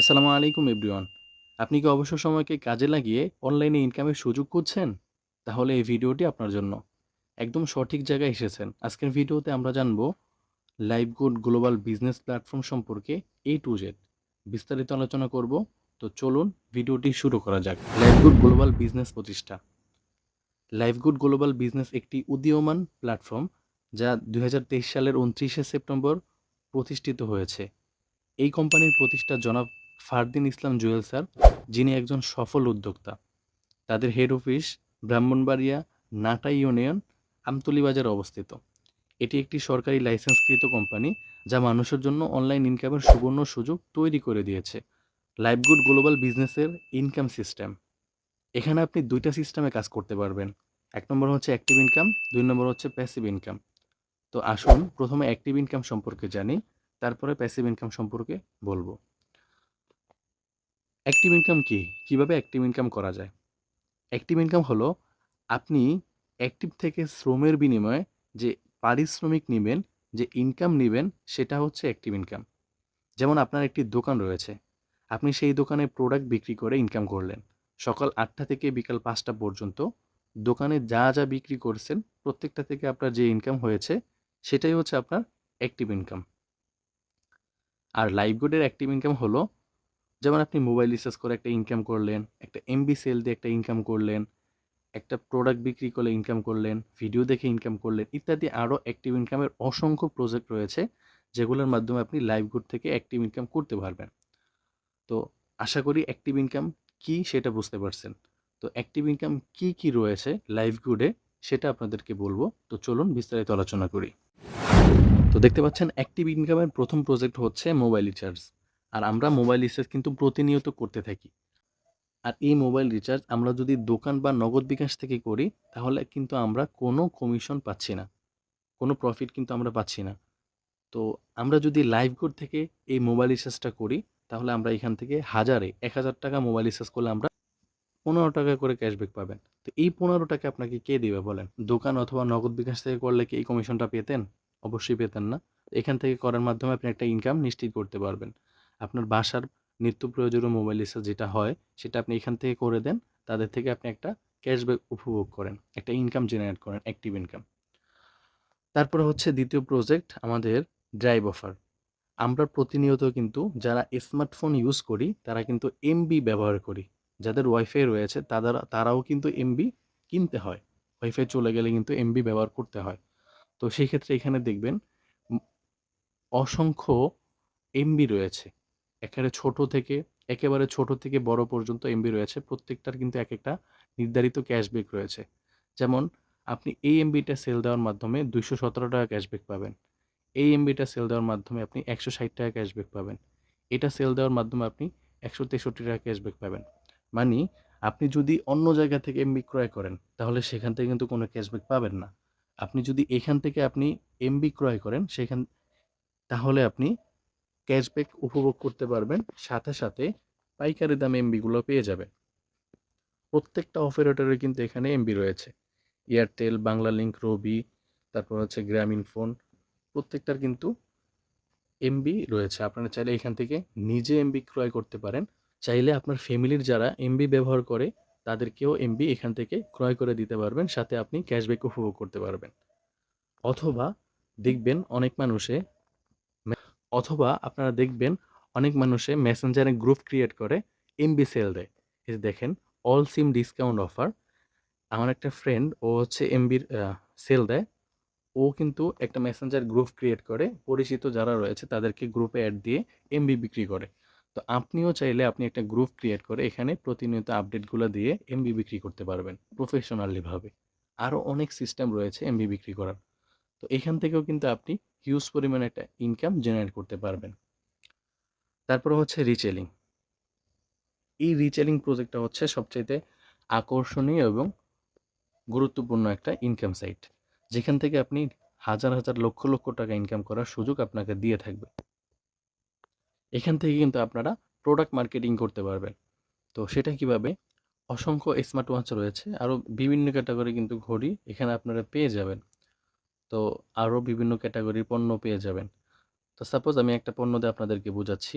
আসসালামু আলাইকুম এভরিওয়ান। আপনি কি অবসর সময়কে কাজে লাগিয়ে অনলাইনে ইনকামের সুযোগ খুঁজছেন? তাহলে এই ভিডিওটি আপনার জন্য। একদম সঠিক জায়গায় এসেছেন। আজকের ভিডিওতে আমরা জানব Live Good Global Business platform সম্পর্কে এ টু জেড বিস্তারিত আলোচনা করব। তো চলুন ভিডিওটি শুরু করা যাক। লাইভ গুড গ্লোবাল বিজনেস প্রতিষ্ঠা। লাইভ গুড গ্লোবাল বিজনেস একটি উদীয়মান প্ল্যাটফর্ম যা দুই হাজার তেইশ সালের উনত্রিশে সেপ্টেম্বর প্রতিষ্ঠিত হয়েছে। এই কোম্পানির প্রতিষ্ঠা জনাব ফারদিন ইসলাম জুয়েল স্যার, যিনি একজন সফল উদ্যোক্তা। তাদের head office Brahmanbaria Nata union, Amtali বাজারে অবস্থিত। এটি একটি সরকারি লাইসেন্সকৃত কোম্পানি যা মানুষের জন্য অনলাইন ইনকামের সুবর্ণ সুযোগ তৈরি করে দিয়েছে। লাইভগুড গ্লোবাল বিজনেসের ইনকাম সিস্টেম এখানে আপনি দুইটা সিস্টেমে কাজ করতে পারবেন। এক নম্বর হচ্ছে অ্যাক্টিভ ইনকাম দুই নম্বর হচ্ছে প্যাসিভ ইনকাম তো আসুন প্রথমে অ্যাক্টিভ ইনকাম সম্পর্কে জানি, তারপরে প্যাসিভ ইনকাম সম্পর্কে বলব। অ্যাক্টিভ ইনকাম কি? কীভাবে অ্যাক্টিভ ইনকাম করা যায়? অ্যাক্টিভ ইনকাম হলো আপনি অ্যাক্টিভ থেকে শ্রমের বিনিময়ে যে পারিশ্রমিক নেবেন, যে ইনকাম নেবেন, সেটা হচ্ছে অ্যাক্টিভ ইনকাম যেমন আপনার একটি দোকান রয়েছে, আপনি সেই দোকানে প্রোডাক্ট বিক্রি করে ইনকাম করলেন। সকাল আটটা থেকে বিকাল পাঁচটা পর্যন্ত দোকানে যা যা বিক্রি করছেন, প্রত্যেকটা থেকে আপনার যে ইনকাম হয়েছে, সেটাই হচ্ছে আপনার অ্যাক্টিভ ইনকাম আর লাইভ গুডের অ্যাক্টিভ ইনকাম হলো যেমন আপনি মোবাইল রিচার্জ করে একটা ইনকাম করলেন, একটা এমবি সেল দিয়ে একটা ইনকাম করলেন, একটা প্রোডাক্ট বিক্রি করলে ইনকাম করলেন ভিডিও দেখে ইনকাম করলেন, ইত্যাদি আরও অ্যাক্টিভ ইনকামের অসংখ্য প্রজেক্ট রয়েছে, যেগুলোর মাধ্যমে আপনি লাইভ গুড থেকে অ্যাক্টিভ ইনকাম করতে পারবেন। তো আশা করি অ্যাক্টিভ ইনকাম কি সেটা বুঝতে পারছেন। তো অ্যাক্টিভ ইনকাম কি কি রয়েছে লাইভ গুডে সেটা আপনাদেরকে বলব। তো চলুন বিস্তারিত আলোচনা করি। তো দেখতে পাচ্ছেন অ্যাক্টিভ ইনকামের প্রথম প্রজেক্ট হচ্ছে মোবাইল রিচার্জ আর আমরা মোবাইল রিচার্জ কিন্তু প্রতিনিয়ত করতে থাকি। আর এই মোবাইল রিচার্জ আমরা যদি দোকান বা নগদ বিকাশ থেকে করি, তাহলে কিন্তু আমরা কোনো কমিশন পাচ্ছি না। কোনো প্রফিট কিন্তু আমরা পাচ্ছি না। তো আমরা যদি লাইভ কোড থেকে এই মোবাইল রিচার্জটা করি, তাহলে আমরা এখান থেকে হাজারে এক হাজার টাকা মোবাইল রিচার্জ করলে আমরা পনেরো টাকা করে ক্যাশব্যাক পাবেন। তো এই পনেরো টাকা আপনাকে কে দেবে বলেন? দোকান অথবা নগদ বিকাশ থেকে করলে কি এই কমিশনটা পেতেন? অবশ্যই পেতেন না। এখান থেকে করার মাধ্যমে আপনি একটা ইনকাম নিশ্চিত করতে পারবেন। আপনার বাসার নিত্য প্রয়োজনীয় মোবাইল রিচার্জ যেটা হয়, সেটা আপনি এখান থেকে করে দেন। তাদের থেকে আপনি একটা ক্যাশব্যাক উপভোগ করেন, একটা ইনকাম জেনারেট করেন অ্যাক্টিভ ইনকাম তারপরে হচ্ছে দ্বিতীয় প্রজেক্ট আমাদের ড্রাইভ অফার আমরা প্রতিনিয়ত কিন্তু যারা স্মার্টফোন ইউজ করি, তারা কিন্তু এমবি ব্যবহার করি। যাদের ওয়াইফাই রয়েছে, তাদের, তারাও কিন্তু এমবি কিনতে হয়। ওয়াইফাই চলে গেলে কিন্তু এমবি ব্যবহার করতে হয়। তো সেই ক্ষেত্রে এখানে দেখবেন অসংখ্য এমবি রয়েছে। একেবারে ছোট থেকে, একেবারে ছোট থেকে বড় পর্যন্ত এমবি রয়েছে। প্রত্যেকটার কিন্তু এক একটা নির্ধারিত ক্যাশব্যাক রয়েছে। যেমন, আপনি এই এমবিটা সেল দেওয়ার মাধ্যমে দুইশো সতেরো টাকা ক্যাশব্যাক পাবেন। এই এমবিটা সেল দেওয়ার মাধ্যমে আপনি একশো ষাট টাকা ক্যাশব্যাক পাবেন। এটা সেল দেওয়ার মাধ্যমে আপনি একশো তেষট্টি টাকা ক্যাশব্যাক পাবেন। মানে আপনি যদি অন্য জায়গা থেকে এমবি ক্রয় করেন, তাহলে সেখান থেকে কিন্তু কোনো ক্যাশব্যাক পাবেন না। আপনি যদি এখান থেকে আপনি এমবি ক্রয় করেন, সেখান, তাহলে আপনি ক্যাশব্যাক উপভোগ করতে পারবেন, সাথে সাথে পাইকারি দামে এমবিগুলো পেয়ে যাবেন। প্রত্যেকটা অপারেটরের কিন্তু এখানে এমবি রয়েছে। এয়ারটেল বাংলা লিঙ্ক রবি, তারপর হচ্ছে গ্রামীণ ফোন, প্রত্যেকটার কিন্তু এমবি রয়েছে। আপনারা চাইলে এখান থেকে নিজে এমবি ক্রয় করতে পারেন। চাইলে আপনার ফ্যামিলির যারা এমবি ব্যবহার করে, তাদেরকেও এমবি এখান থেকে ক্রয় করে দিতে পারবেন, সাথে আপনি ক্যাশব্যাক উপভোগ করতে পারবেন। অথবা দেখবেন অনেক মানুষে অথবা আপনারা দেখবেন অনেক মানুষে মেসেঞ্জারে গ্রুপ ক্রিয়েট করে এমবি সেল দেয়। এই দেখেন অল সিম ডিসকাউন্ট অফার আমার একটা ফ্রেন্ড ও হচ্ছে এমবির সেল দেয়। ও কিন্তু একটা মেসেঞ্জার গ্রুপ ক্রিয়েট করে। পরিচিত যারা রয়েছে, তাদেরকে গ্রুপে অ্যাড দিয়ে এমবি বিক্রি করে। তো আপনিও চাইলে আপনি একটা গ্রুপ ক্রিয়েট করে এখানে প্রতিনিয়ত আপডেটগুলো দিয়ে এমবি বিক্রি করতে পারবেন প্রফেশনালিভাবে আরও অনেক সিস্টেম রয়েছে এমবি বিক্রি করার। তো এখান থেকেও কিন্তু আপনি হিউজ পরিমাণে একটা ইনকাম জেনারেট করতে পারবেন। তারপরে হচ্ছে রিচেলিং এই রিচেলিং প্রজেক্টটা হচ্ছে সবচাইতে আকর্ষণীয় এবং গুরুত্বপূর্ণ একটা ইনকাম সাইট যেখান থেকে আপনি হাজার হাজার লক্ষ লক্ষ টাকা ইনকাম করার সুযোগ আপনাকে দিয়ে থাকবে। এখান থেকে কিন্তু আপনারা প্রোডাক্ট মার্কেটিং করতে পারবেন। তো সেটা কীভাবে? অসংখ্য স্মার্ট ওয়াচ রয়েছে, আরও বিভিন্ন ক্যাটাগরি কিন্তু ঘড়ি এখানে আপনারা পেয়ে যাবেন। তো আরও বিভিন্ন ক্যাটাগরির পণ্য পেয়ে যাবেন। তো সাপোজ আমি একটা পণ্য দিয়ে আপনাদেরকে বোঝাচ্ছি।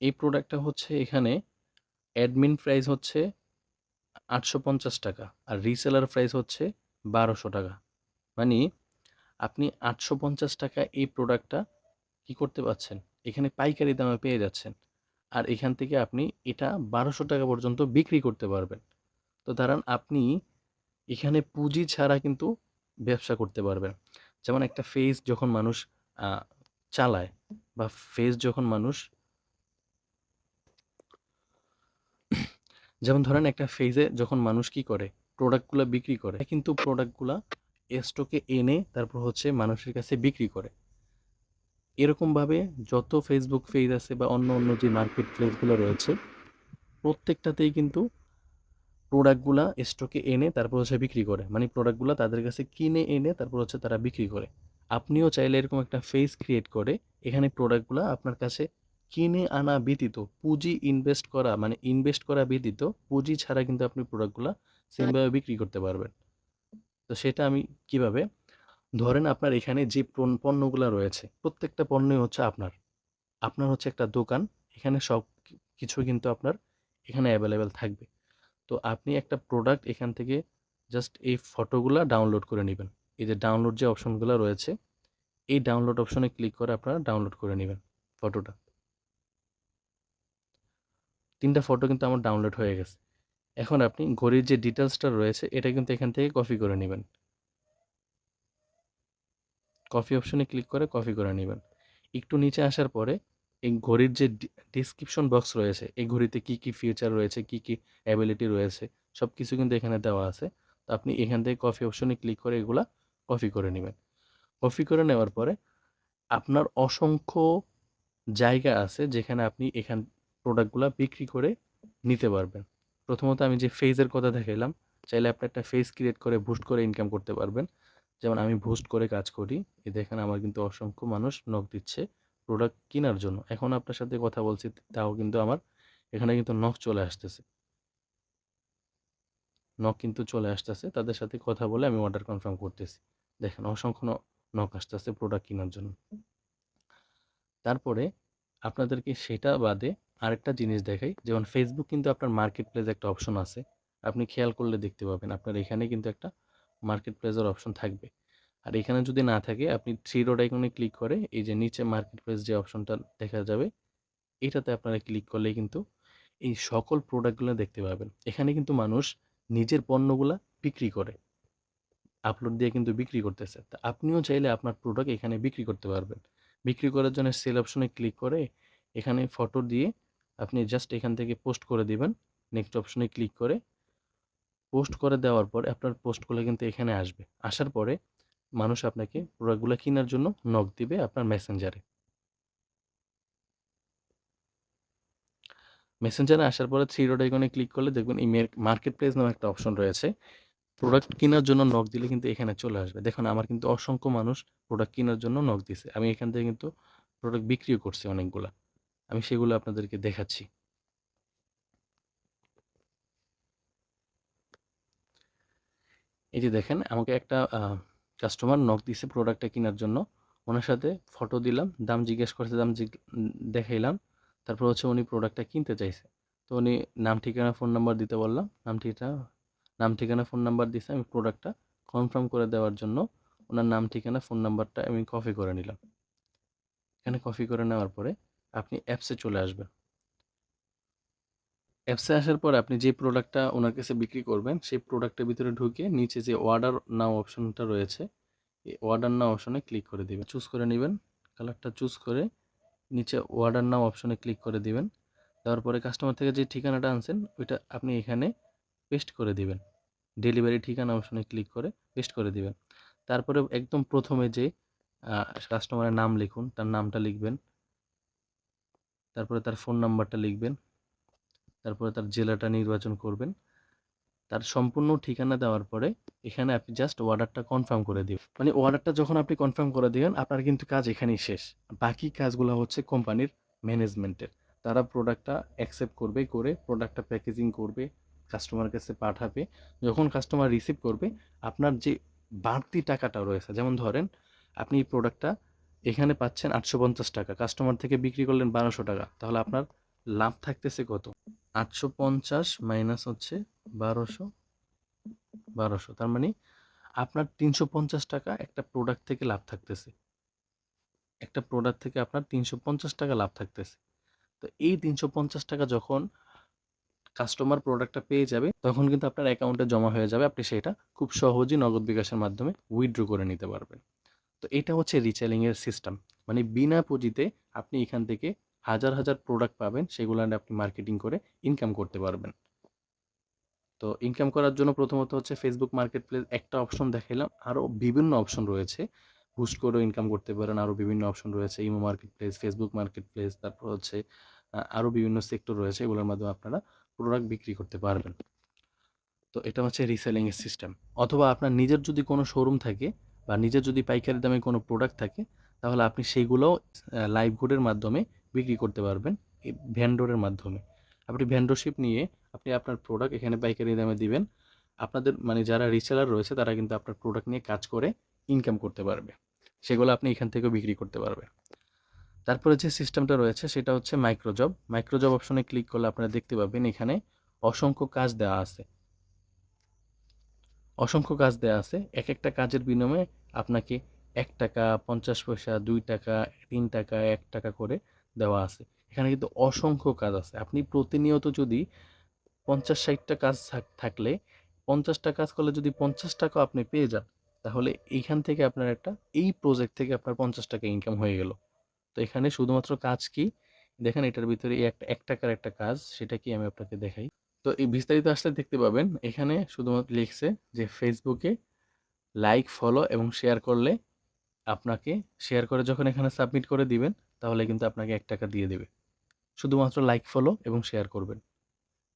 এই প্রোডাক্টটা হচ্ছে এখানে অ্যাডমিন প্রাইস হচ্ছে আটশো পঞ্চাশ টাকা আর রিসেলার প্রাইস হচ্ছে বারোশো টাকা। মানে আপনি আটশো পঞ্চাশ টাকা এই প্রোডাক্টটা কি করতে পারছেন? এখানে পাইকারি দামে পেয়ে যাচ্ছেন। আর এখান থেকে আপনি এটা বারোশো টাকা পর্যন্ত বিক্রি করতে পারবেন। তো ধরেন আপনি এখানে পুঁজি ছাড়া কিন্তু ব্যবসা করতে পারবেন। যেমন একটা ফেজ যখন মানুষ চালায় বা ফেজ যখন মানুষ যেমন ধরেন একটা ফেজে যখন মানুষ কি করে প্রোডাক্টগুলো বিক্রি করে কিন্তু প্রোডাক্টগুলা স্টকে এনে তারপর হচ্ছে মানুষের কাছে বিক্রি করে। এরকমভাবে যত ফেসবুক পেজ আছে বা অন্য অন্য যে মার্কেট প্লেসগুলো রয়েছে, প্রত্যেকটাতেই কিন্তু প্রোডাক্টগুলা স্টকে এনে তারপর হচ্ছে বিক্রি করে। মানে প্রোডাক্টগুলো তাদের কাছে কিনে এনে তারপর হচ্ছে তারা বিক্রি করে। আপনিও চাইলে এরকম একটা ফেজ ক্রিয়েট করে, এখানে প্রোডাক্টগুলো আপনার কাছে কিনে আনা ব্যতীত, পুঁজি ইনভেস্ট করা মানে ইনভেস্ট করা ব্যতীত, পুঁজি ছাড়া কিন্তু আপনি প্রোডাক্টগুলো সেমভাবে বিক্রি করতে পারবেন। তো সেটা আমি কীভাবে? ধরেন আপনার এখানে যে পণ্যগুলো রয়েছে, প্রত্যেকটা পণ্যই হচ্ছে আপনার। আপনার হচ্ছে একটা দোকান, এখানে সব কিছু কিন্তু আপনার এখানে অ্যাভেলেবেল থাকবে। তো আপনি একটা প্রোডাক্ট এখান থেকে জাস্ট এই ফটোগুলো ডাউনলোড করে নেবেন। এই যে ডাউনলোড যে অপশনগুলো রয়েছে, এই ডাউনলোড অপশনে ক্লিক করে আপনারা ডাউনলোড করে নেবেন ফটোটা তিনটা ফটো কিন্তু আমার ডাউনলোড হয়ে গেছে। এখন আপনি ঘড়ির যে ডিটেলসটা রয়েছে, এটা কিন্তু এখান থেকে কপি করে নেবেন। কপি অপশনে ক্লিক করে কপি করে নেবেন। একটু নিচে আসার পরে এই ঘড়ির যে ডিসক্রিপশন বক্স রয়েছে, এই ঘড়িতে কি কি ফিচার রয়েছে, কি কি অ্যাবিলিটি রয়েছে সব কিছু কিন্তু এখানে দেওয়া আছে। তো আপনি এখান থেকে কপি অপশনে ক্লিক করে এগুলা কপি করে নেবেন। কপি করে নেওয়ার পরে আপনার অসংখ্য জায়গা আছে যেখানে আপনি এখান প্রোডাক্টগুলো বিক্রি করে নিতে পারবেন। প্রথমত আমি যে ফেজের কথা দেখাইলাম, চাইলে আপনি একটা ফেজ ক্রিয়েট করে বুস্ট করে ইনকাম করতে পারবেন। যেমন আমি বুস্ট করে কাজ করি, এই দেখেন আমার কিন্তু অসংখ্য মানুষ নখ দিচ্ছে। প্রোডাক্ট কেনার জন্য। এখন আপনার সাথে কথা বলছি, তাও কিন্তু আমার এখানে কিন্তু নখ চলে আসতেছে। নখ কিন্তু চলে আসতেছে, তাদের সাথে কথা বলে আমি অর্ডার কনফার্ম করতেছি। দেখেন অসংখ্য নখ আসতেছে প্রোডাক্ট কেনার জন্য। তারপরে আপনাদেরকে সেটা বাদে আরেকটা জিনিস দেখাই, যেমন ফেসবুক কিন্তু আপনার মার্কেট প্লেস একটা অপশন আছে। আপনি খেয়াল করলে দেখতে পাবেন, আপনার এখানে কিন্তু একটা মার্কেট প্লেসের অপশন থাকবে। আর এখানে যদি না থাকে, আপনি থ্রি ডট আইকনে ক্লিক করে এই যে নিচে মার্কেট প্লেস যে অপশনটা দেখা যাবে, এটাতে আপনারা ক্লিক করলে কিন্তু এই সকল প্রোডাক্টগুলো দেখতে পাবেন। এখানে কিন্তু মানুষ নিজের পণ্যগুলা বিক্রি করে আপলোড দিয়ে কিন্তু বিক্রি করতেছে। তা আপনিও চাইলে আপনার প্রোডাক্ট এখানে বিক্রি করতে পারবেন। বিক্রি করার জন্য সেল অপশনে ক্লিক করে এখানে ফটো দিয়ে আপনি জাস্ট এখান থেকে পোস্ট করে দিবেন। নেক্সট অপশনে ক্লিক করে পোস্ট করে দেওয়ার পর আপনার পোস্টগুলো কিন্তু এখানে আসবে। আসার পরে মানুষ আপনাকে প্রোডাক্টগুলো কেনার জন্য নক দিবে আপনার মেসেঞ্জারে মেসেঞ্জারে আসার পরে থ্রি ডট আইকনে ক্লিক করলে দেখবেন এই মার্কেট প্লেস নামে একটা অপশন রয়েছে। প্রোডাক্ট কেনার জন্য নক দিলে কিন্তু এখানে চলে আসবে। দেখুন, আমার কিন্তু অসংখ্য মানুষ প্রোডাক্ট কেনার জন্য নক দিছে। আমি এখান থেকে কিন্তু প্রোডাক্ট বিক্রিও করছি অনেকগুলা। আমি সেগুলো আপনাদেরকে দেখাচ্ছি। এই যে দেখেন, আমাকে একটা কাস্টমার নক দিছে প্রোডাক্টটা কেনার জন্য। ওনার সাথে ফটো দিলাম, দাম জিজ্ঞেস করছে, দাম দেখাইলাম। তারপর হচ্ছে উনি প্রোডাক্টটা কিনতে চাইছে। তো উনি নাম, ঠিকানা ফোন নাম্বার দিতে বললাম। নাম ঠিকানা নাম, ঠিকানা ফোন নাম্বার দিছে আমি প্রোডাক্টটা কনফার্ম করে দেওয়ার জন্য। ওনার নাম, ঠিকানা ফোন নাম্বারটা আমি কপি করে নিলাম। এখানে কপি করে নেওয়ার পরে আপনি অ্যাপসে চলে আসবেন। অ্যাপসে আসার পর আপনি যে প্রোডাক্টটা ওনার কাছে বিক্রি করবেন, সেই প্রোডাক্টের ভিতরে ঢুকে নিচে যে অর্ডার নাও অপশনটা রয়েছে, এই অর্ডার নাও অপশনে ক্লিক করে দিবেন। চুজ করে নেবেন কালারটা চুজ করে নিচে অর্ডার নাও অপশনে ক্লিক করে দিবেন। দেওয়ার পরে কাস্টমার থেকে যে ঠিকানাটা আনছেন, ওইটা আপনি এখানে পেস্ট করে দিবেন। ডেলিভারি ঠিকানা অপশনে ক্লিক করে পেস্ট করে দিবেন। তারপরে একদম প্রথমে যে কাস্টমারের নাম লিখুন, তার নামটা লিখবেন। তারপরে তার ফোন নাম্বারটা লিখবেন। তারপরে তার জেলাটা নির্বাচন করবেন। তার সম্পূর্ণ ঠিকানা দেওয়ার পরে এখানে আপনি জাস্ট অর্ডারটা কনফার্ম করে দিবেন। মানে অর্ডারটা যখন আপনি কনফার্ম করে দিবেন, আপনার কিন্তু কাজ এখানেই শেষ। বাকি কাজগুলো হচ্ছে কোম্পানির ম্যানেজমেন্টের তারা প্রোডাক্টটা অ্যাকসেপ্ট করবে, করে প্রোডাক্টটা প্যাকেজিং করবে কাস্টমার কাছে পাঠাবে। যখন কাস্টমার রিসিভ করবে, আপনার যে বাড়তি টাকাটা রয়েছে, যেমন ধরেন আপনি এই প্রোডাক্টটা এখানে পাচ্ছেন আটশো পঞ্চাশ টাকা কাস্টমার থেকে বিক্রি করলেন বারোশো টাকা, তাহলে আপনার লাভ থাকতেছে কত? আটশো পঞ্চাশ মাইনাস হচ্ছে বারোশো বারোশো। তার মানে আপনার তিনশো পঞ্চাশ টাকা একটা প্রোডাক্ট থেকে লাভ থাকতেছে। একটা প্রোডাক্ট থেকে আপনার তিনশো পঞ্চাশ টাকা লাভ থাকতেছে। তো এই তিনশো পঞ্চাশ টাকা যখন কাস্টমার প্রোডাক্টটা পেয়ে যাবে, তখন কিন্তু আপনার অ্যাকাউন্টে জমা হয়ে যাবে। আপনি সেটা খুব সহজেই নগদ বিকাশের মাধ্যমে উইথড্র করে নিতে পারবেন। তো এটা হচ্ছে রিচেলিংয়ের সিস্টেম মানে বিনা পুঁজিতে আপনি এখান থেকে হাজার হাজার প্রোডাক্ট পাবেন, সেগুলো আপনি মার্কেটিং করে ইনকাম করতে পারবেন। তো ইনকাম করার জন্য প্রথমত হচ্ছে ফেসবুক মার্কেট প্লেস একটা অপশন দেখাইলাম। আরও বিভিন্ন অপশন রয়েছে। বুস্ট করেও ইনকাম করতে পারেন আরও বিভিন্ন অপশন রয়েছে। Imo marketplace Facebook marketplace তারপর হচ্ছে আরও বিভিন্ন সেক্টর রয়েছে, এগুলোর মাধ্যমে আপনারা প্রোডাক্ট বিক্রি করতে পারবেন। তো এটা হচ্ছে রিসেলিংয়ের সিস্টেম অথবা আপনার নিজের যদি কোনো শোরুম থাকে বা নিজের যদি পাইকারি দামে কোনো প্রোডাক্ট থাকে, তাহলে আপনি সেইগুলোও লাইভ গুডের মাধ্যমে বিক্রি করতে পারবেন এই ভ্যান্ডোরের মাধ্যমে। আপনি ভ্যান্ডোরশিপ নিয়ে আপনি আপনার প্রোডাক্ট এখানে পাইকারি দামে দিবেন। আপনাদের মানে যারা রিসেলার রয়েছে, তারা কিন্তু আপনার প্রোডাক্ট নিয়ে কাজ করে ইনকাম করতে পারবে। সেগুলো আপনি এখান থেকেও বিক্রি করতে পারবেন। তারপরে যে সিস্টেমটা রয়েছে, সেটা হচ্ছে মাইক্রোজব মাইক্রোজব অপশনে ক্লিক করলে আপনারা দেখতে পাবেন এখানে অসংখ্য কাজ দেওয়া আছে। অসংখ্য কাজ দেওয়া আছে। এক একটা কাজের বিনিময়ে আপনাকে এক টাকা, পঞ্চাশ পয়সা, দুই টাকা, তিন টাকা, এক টাকা করে দেওয়া আছে। এখানে কিন্তু অসংখ্য কাজ আছে। আপনি প্রতিনিয়ত যদি পঞ্চাশ ষাটটা কাজ থাকলে পঞ্চাশটা কাজ করলে যদি পঞ্চাশ টাকা আপনি পেয়ে যান, তাহলে এইখান থেকে আপনার একটা, এই প্রজেক্ট থেকে আপনার পঞ্চাশ টাকা ইনকাম হয়ে গেল। তো এখানে শুধুমাত্র কাজ কি? দেখেন এটার ভিতরে একটা, এক টাকার একটা কাজ, সেটা কি আমি আপনাকে দেখাই। তো এই বিস্তারিত আসলে দেখতে পাবেন, এখানে শুধুমাত্র লিখছে যে ফেসবুকে লাইক ফলো এবং শেয়ার করলে আপনাকে শেয়ার করে যখন এখানে সাবমিট করে দিবেন তাহলে কিন্তু আপনাকে এক টাকা দিয়ে দেবে। শুধুমাত্র লাইক ফলো এবং শেয়ার করবেন।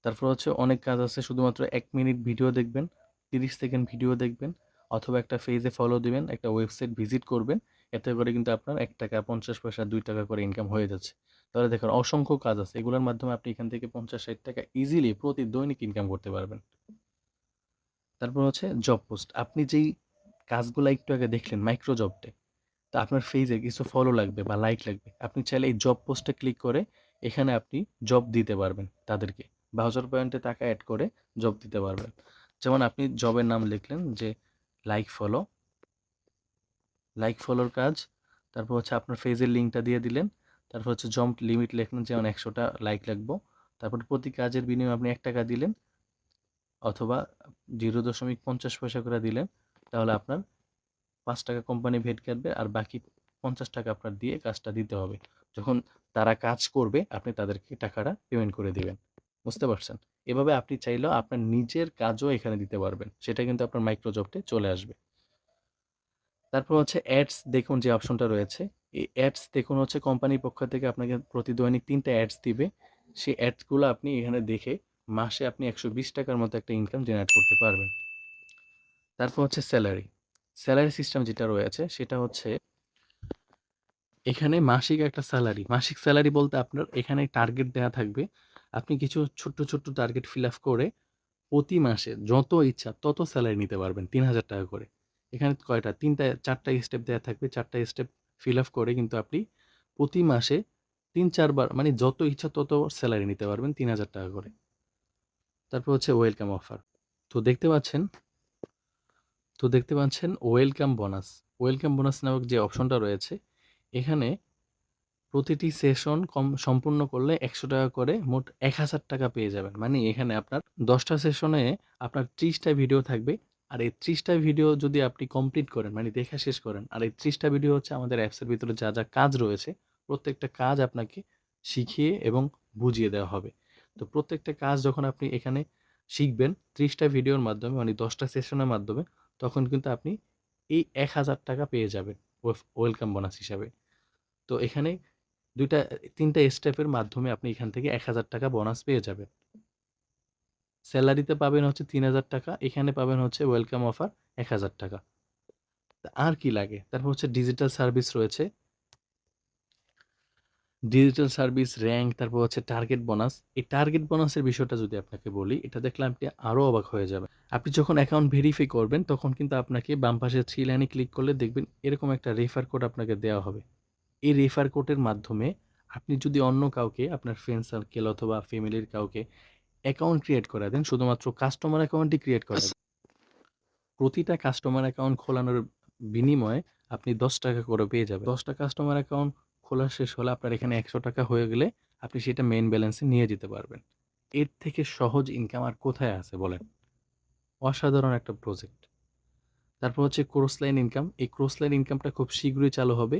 তারপর হচ্ছে অনেক কাজ আছে, শুধুমাত্র এক মিনিট ভিডিও দেখবেন, তিরিশ সেকেন্ড ভিডিও দেখবেন, অথবা একটা ফেজে ফলো দিবেন, একটা ওয়েবসাইট ভিজিট করবেন, এতে করে কিন্তু আপনার এক টাকা, পঞ্চাশ পয়সা, দুই টাকা করে ইনকাম হয়ে যাচ্ছে। তাহলে দেখুন অসংখ্য কাজ আছে, এগুলোর মাধ্যমে আপনি এখান থেকে পঞ্চাশ, ষাট টাকা ইজিলি প্রতি দৈনিক ইনকাম করতে পারবেন। তারপর হচ্ছে জব পোস্ট আপনি যেই কাজগুলো একটু আগে দেখলেন মাইক্রো জবটে তা আপনার ফেজে কিছু ফলো লাগবে বা লাইক লাগবে। আপনি চাইলে এই জব পোস্টে ক্লিক করে এখানে আপনি জব দিতে পারবেন তাদেরকে ব্রাউজার পয়েন্টে টাকা অ্যাড করে জব দিতে পারবেন। যেমন আপনি জবের নাম লিখলেন যে লাইক ফলো লাইক ফলোর কাজ, তারপর হচ্ছে আপনার ফেজের লিঙ্কটা দিয়ে দিলেন, তারপর হচ্ছে জম্প লিমিট লিখলেন যেমন একশোটা লাইক লাগবো, তারপর প্রতি কাজের বিনিময়ে আপনি এক টাকা দিলেন অথবা জিরো দশমিক পঞ্চাশ পয়সা করে দিলেন, তাহলে আপনার পাঁচ টাকা কোম্পানি ভেট কাটবে আর বাকি পঞ্চাশ টাকা আপনার দিয়ে কাজটা দিতে হবে। যখন তারা কাজ করবে, আপনি তাদেরকে টাকাটা পেমেন্ট করে দিবেন। বুঝতে পারছেন? এভাবে আপনি চাইলেও আপনার নিজের কাজও এখানে দিতে পারবেন। সেটা কিন্তু আপনার মাইক্রোজবটে চলে আসবে। তারপর হচ্ছে অ্যাডস দেখুন যে অপশনটা রয়েছে। এই অ্যাডস দেখুন হচ্ছে কোম্পানির পক্ষ থেকে আপনাকে প্রতি দৈনিক তিনটা অ্যাডস দিবে। সেই অ্যাডসগুলো আপনি এখানে দেখে মাসে আপনি একশো বিশ টাকার মতো একটা ইনকাম জেনারেট করতে পারবেন। তারপর হচ্ছে স্যালারি স্যালারি সিস্টেম যেটা রয়েছে, সেটা হচ্ছে এখানে মাসিক একটা স্যালারি। মাসিক স্যালারি বলতে আপনার এখানে টার্গেট দেওয়া থাকবে। আপনি কিছু ছোট্ট ছোট্ট টার্গেট ফিল আপ করে প্রতি মাসে যত ইচ্ছা তত স্যালারি নিতে পারবেন, তিন হাজার টাকা করে। এখানে কয়টা? তিনটা, চারটা স্টেপ দেওয়া থাকবে। চারটা স্টেপ ফিল আপ করে কিন্তু আপনি প্রতি মাসে তিন চারবার মানে যত ইচ্ছা তত স্যালারি নিতে পারবেন, তিন হাজার টাকা করে। তারপর হচ্ছে ওয়েলকাম অফার তো দেখতে পাচ্ছেন তো দেখতে পাচ্ছেন ওয়েলকাম বোনাস। ওয়েলকাম বোনাস নামক যে অপশনটা রয়েছে, এখানে প্রতিটি সেশন কম, সম্পূর্ণ করলে একশো টাকা করে মোট এক হাজার টাকা পেয়ে যাবেন। মানে এখানে আপনার দশটা সেশনে আপনার ত্রিশটা ভিডিও থাকবে। আর এই ত্রিশটা ভিডিও যদি আপনি কমপ্লিট করেন মানে দেখা শেষ করেন, আর এই ত্রিশটা ভিডিও হচ্ছে আমাদের অ্যাপসের ভিতরে যা যা কাজ রয়েছে, প্রত্যেকটা কাজ আপনাকে শিখিয়ে এবং বুঝিয়ে দেওয়া হবে। তো প্রত্যেকটা কাজ যখন আপনি এখানে শিখবেন, ত্রিশটা ভিডিওর মাধ্যমে মানে দশটা সেশনের মাধ্যমে তখন কিন্তু আপনি এই এক হাজার টাকা পেয়ে যাবেন ওয়েলকাম বোনাস হিসাবে। তো এখানে দুইটা, তিনটা স্টেপের মাধ্যমে আপনি এখান থেকে এক হাজার টাকা বোনাস পেয়ে যাবেন। স্যালারিতে পাবেন হচ্ছে তিন হাজার টাকা, এখানে পাবেন হচ্ছে ওয়েলকাম অফার এক হাজার টাকা। আর কি লাগে? তারপর হচ্ছে ডিজিটাল সার্ভিস রয়েছে। ডিজিটাল সার্ভিস, র্যাঙ্ক, তারপর হচ্ছে টার্গেট বোনাস। এই টার্গেট বোনাসের বিষয়টা যদি আপনাকে বলি, এটা দেখলে আপনি আরও অবাক হয়ে যাবেন। আপনি যখন অ্যাকাউন্ট ভেরিফাই করবেন, তখন কিন্তু আপনাকে বাম পাশে থ্রি লাইনে ক্লিক করলে দেখবেন এরকম একটা রেফার কোড আপনাকে দেওয়া হবে। এই রেফার কোডের মাধ্যমে আপনি যদি অন্য কাউকে, আপনার ফ্রেন্ড সার্কেল অথবা ফ্যামিলির কাউকে অ্যাকাউন্ট ক্রিয়েট করে দেন, শুধুমাত্র কাস্টমার অ্যাকাউন্টই ক্রিয়েট করে দেন। প্রতিটা কাস্টমার অ্যাকাউন্ট খোলানোর বিনিময়ে আপনি দশ টাকা করে পেয়ে যাবেন। দশটা কাস্টমার অ্যাকাউন্ট খোলা শেষ হলে আপনার এখানে একশো টাকা হয়ে গেলে আপনি সেটা মেন ব্যালেন্সে নিয়ে যেতে পারবেন। এর থেকে সহজ ইনকাম আর কোথায় আছে বলেন? অসাধারণ একটা প্রজেক্ট তারপর হচ্ছে ক্রস লাইন ইনকাম এই ক্রস লাইন ইনকামটা খুব শীঘ্রই চালু হবে।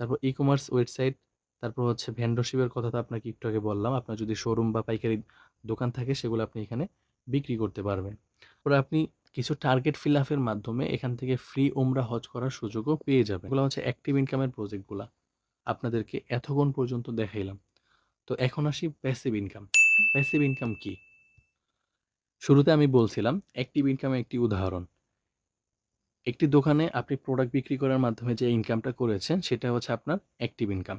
তারপর ই কমার্স ওয়েবসাইট তারপর হচ্ছে ভেন্ডরশিপের কথা তো আপনাকে একটু আগে বললাম। আপনার যদি শোরুম বা পাইকারি দোকান থাকে সেগুলো আপনি এখানে বিক্রি করতে পারবেন। পরে আপনি কিছু টার্গেট ফিল আপের মাধ্যমে এখান থেকে ফ্রি ওমরা হজ করার সুযোগও পেয়ে যাবেন। এগুলো হচ্ছে অ্যাক্টিভ ইনকামের প্রজেক্টগুলো আপনাদেরকে এতক্ষণ পর্যন্ত দেখাইলাম। তো এখন আসি প্যাসিভ ইনকাম প্যাসিভ ইনকাম কি? শুরুতে আমি বলছিলাম অ্যাক্টিভ ইনকামের একটি উদাহরণ। একটি দোকানে আপনি প্রোডাক্ট বিক্রি করার মাধ্যমে যে ইনকামটা করেছেন, সেটা হচ্ছে আপনার অ্যাক্টিভ ইনকাম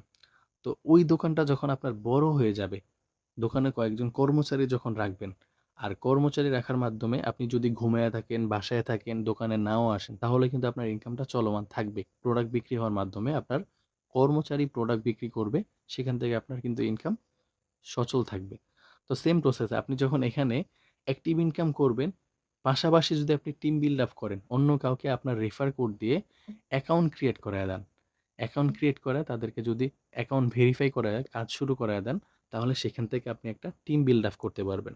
তো ওই দোকানটা যখন আপনার বড় হয়ে যাবে, দোকানে কয়েকজন কর্মচারী যখন রাখবেন, আর কর্মচারী রাখার মাধ্যমে আপনি যদি ঘুমিয়ে থাকেন, বাসায় থাকেন, দোকানে নাও আসেন, তাহলে কিন্তু আপনার ইনকামটা চলমান থাকবে। প্রোডাক্ট বিক্রি হওয়ার মাধ্যমে আপনার কর্মচারী প্রোডাক্ট বিক্রি করবে, সেখান থেকে আপনার কিন্তু ইনকাম সচল থাকবে। তো সেম প্রসেস আপনি যখন এখানে অ্যাক্টিভ ইনকাম করবেন, পাশাপাশি যদি আপনি টিম বিল্ড আপ করেন, অন্য কাউকে আপনার রেফার কোড দিয়ে অ্যাকাউন্ট ক্রিয়েট করায় দেন। অ্যাকাউন্ট ক্রিয়েট করে তাদেরকে যদি অ্যাকাউন্ট ভেরিফাই করে কাজ শুরু করায় দেন, তাহলে সেখান থেকে আপনি একটা টিম বিল্ড আপ করতে পারবেন।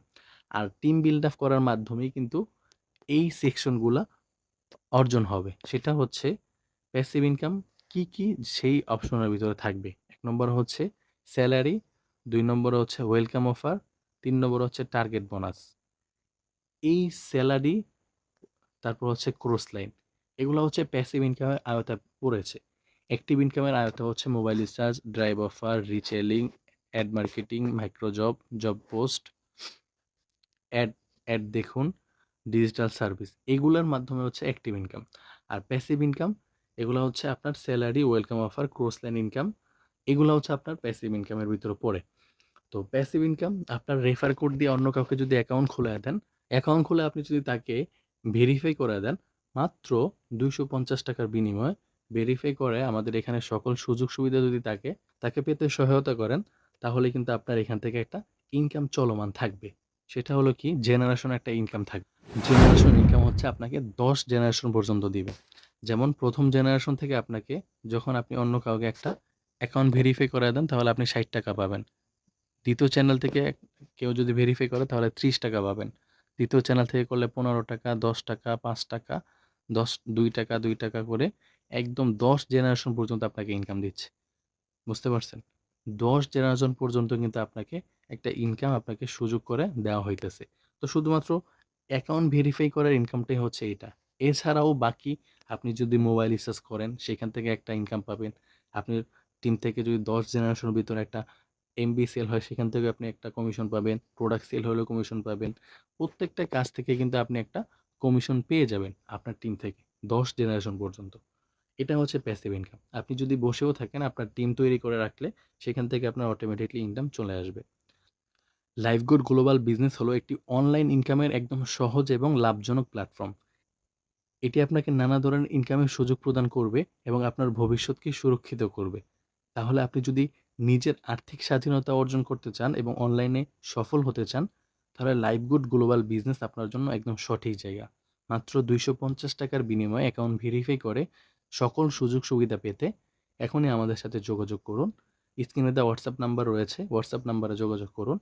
আর টিম বিল্ড আপ করার মাধ্যমেই কিন্তু এই সেকশনগুলা অর্জন হবে। সেটা হচ্ছে প্যাসিভ ইনকাম কি কি সেই অপশনের ভিতরে থাকবে? এক নম্বর হচ্ছে স্যালারি দুই নম্বর হচ্ছে ওয়েলকাম অফার তিন নম্বর হচ্ছে টার্গেট বোনাস এই স্যালারি তারপর হচ্ছে ক্রস লাইন এগুলো হচ্ছে প্যাসিভ ইনকামের আয়তায় পড়েছে। অ্যাক্টিভ ইনকামের আয়তা হচ্ছে mobile recharge drive offer reselling ad marketing micro job job post ad ad দেখুন ডিজিটাল সার্ভিস এগুলোর মাধ্যমে হচ্ছে অ্যাক্টিভ ইনকাম আর প্যাসিভ ইনকাম এগুলো হচ্ছে আপনার salary welcome offer cross line income এগুলো হচ্ছে আপনার প্যাসিভ ইনকামের ভিতরে পড়ে। তো প্যাসিভ ইনকাম আপনার রেফার কোড দিয়ে অন্য কাউকে যদি অ্যাকাউন্ট খুলে দেন অ্যাকাউন্ট খুলে আপনি যদি তাকে ভেরিফাই করে দেন, মাত্র দুইশো পঞ্চাশ টাকার বিনিময়ে ভেরিফাই করে আমাদের এখানে সকল সুযোগ সুবিধা যদি তাকে তাকে পেতে সহায়তা করেন, তাহলে কিন্তু আপনার এখান থেকে একটা ইনকাম চলমান থাকবে। সেটা হলো কি? জেনারেশন একটা ইনকাম থাকবে। জেনারেশন ইনকাম হচ্ছে আপনাকে দশ জেনারেশন পর্যন্ত দিবে। যেমন প্রথম জেনারেশন থেকে আপনাকে যখন আপনি অন্য কাউকে একটা অ্যাকাউন্ট ভেরিফাই করে দেন, তাহলে আপনি ষাট টাকা পাবেন। দ্বিতীয় চ্যানেল থেকে কেউ যদি ভেরিফাই করে, তাহলে ত্রিশ টাকা পাবেন। দ্বিতীয় চ্যানেল থেকে করলে পনেরো টাকা, দশ টাকা, পাঁচ টাকা, দশ, দুই টাকা দুই টাকা করে একদম দশ জেনারেশন পর্যন্ত আপনাকে ইনকাম দিচ্ছে। বুঝতে পারছেন? দশ জেনারেশন পর্যন্ত কিন্তু আপনাকে একটা ইনকাম আপনাকে সুযোগ করে দেওয়া হইতেছে। তো শুধুমাত্র অ্যাকাউন্ট ভেরিফাই করার ইনকামটাই হচ্ছে এটা। এছাড়াও বাকি আপনি যদি মোবাইল রিচার্জ করেন, সেখান থেকে একটা ইনকাম পাবেন। আপনি টিম থেকে যদি দশ জেনারেশনের ভিতরে একটা এমবি সেল হয়, সেখান থেকে আপনি একটা কমিশন পাবেন প্রোডাক্ট সেল হলেও কমিশন পাবেন। প্রত্যেকটা কাজ থেকে কিন্তু আপনি একটা কমিশন পেয়ে যাবেন আপনার টিম থেকে, দশ জেনারেশন পর্যন্ত। এটা হচ্ছে প্যাসিভ ইনকাম আপনি যদি বসেও থাকেন, আপনার টিম তৈরি করে রাখলে, সেখান থেকে আপনার অটোমেটিকলি ইনকাম চলে আসবে। লাইফগুড গ্লোবাল বিজনেস হলো একটি অনলাইন ইনকামের একদম সহজ এবং লাভজনক প্ল্যাটফর্ম এটি আপনাকে নানা ধরনের ইনকামের সুযোগ প্রদান করবে এবং আপনার ভবিষ্যৎকে সুরক্ষিত করবে। তাহলে আপনি যদি নিজের আর্থিক স্বাধীনতা অর্জন করতে চান এবং অনলাইনে সফল হতে চান, তাহলে লাইফগুড গ্লোবাল বিজনেস আপনার জন্য একদম সঠিক জায়গা। মাত্র দুইশো পঞ্চাশ টাকার বিনিময়ে অ্যাকাউন্ট ভেরিফাই করে সকল সুযোগ সুবিধা পেতে এখনই আমাদের সাথে যোগাযোগ করুন। স্ক্রিনে দেওয়া হোয়াটসঅ্যাপ নাম্বার রয়েছে হোয়াটসঅ্যাপ নাম্বারে যোগাযোগ করুন।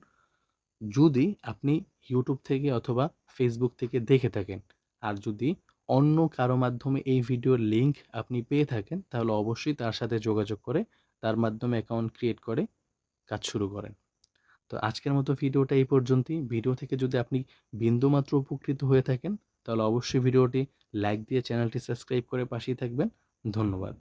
যদি আপনি ইউটিউব থেকে অথবা ফেসবুক থেকে দেখে থাকেন, আর যদি অন্য কারও মাধ্যমে এই ভিডিওর লিঙ্ক আপনি পেয়ে থাকেন, তাহলে অবশ্যই তার সাথে যোগাযোগ করে তার মাধ্যমে অ্যাকাউন্ট ক্রিয়েট করে কাজ শুরু করেন। তো আজকের মতো ভিডিওটা এই পর্যন্তই। ভিডিও থেকে যদি আপনি বিন্দুমাত্র উপকৃত হয়ে থাকেন, তাহলে অবশ্যই ভিডিওটি লাইক দিয়ে চ্যানেলটি সাবস্ক্রাইব করে পাশেই থাকবেন। ধন্যবাদ।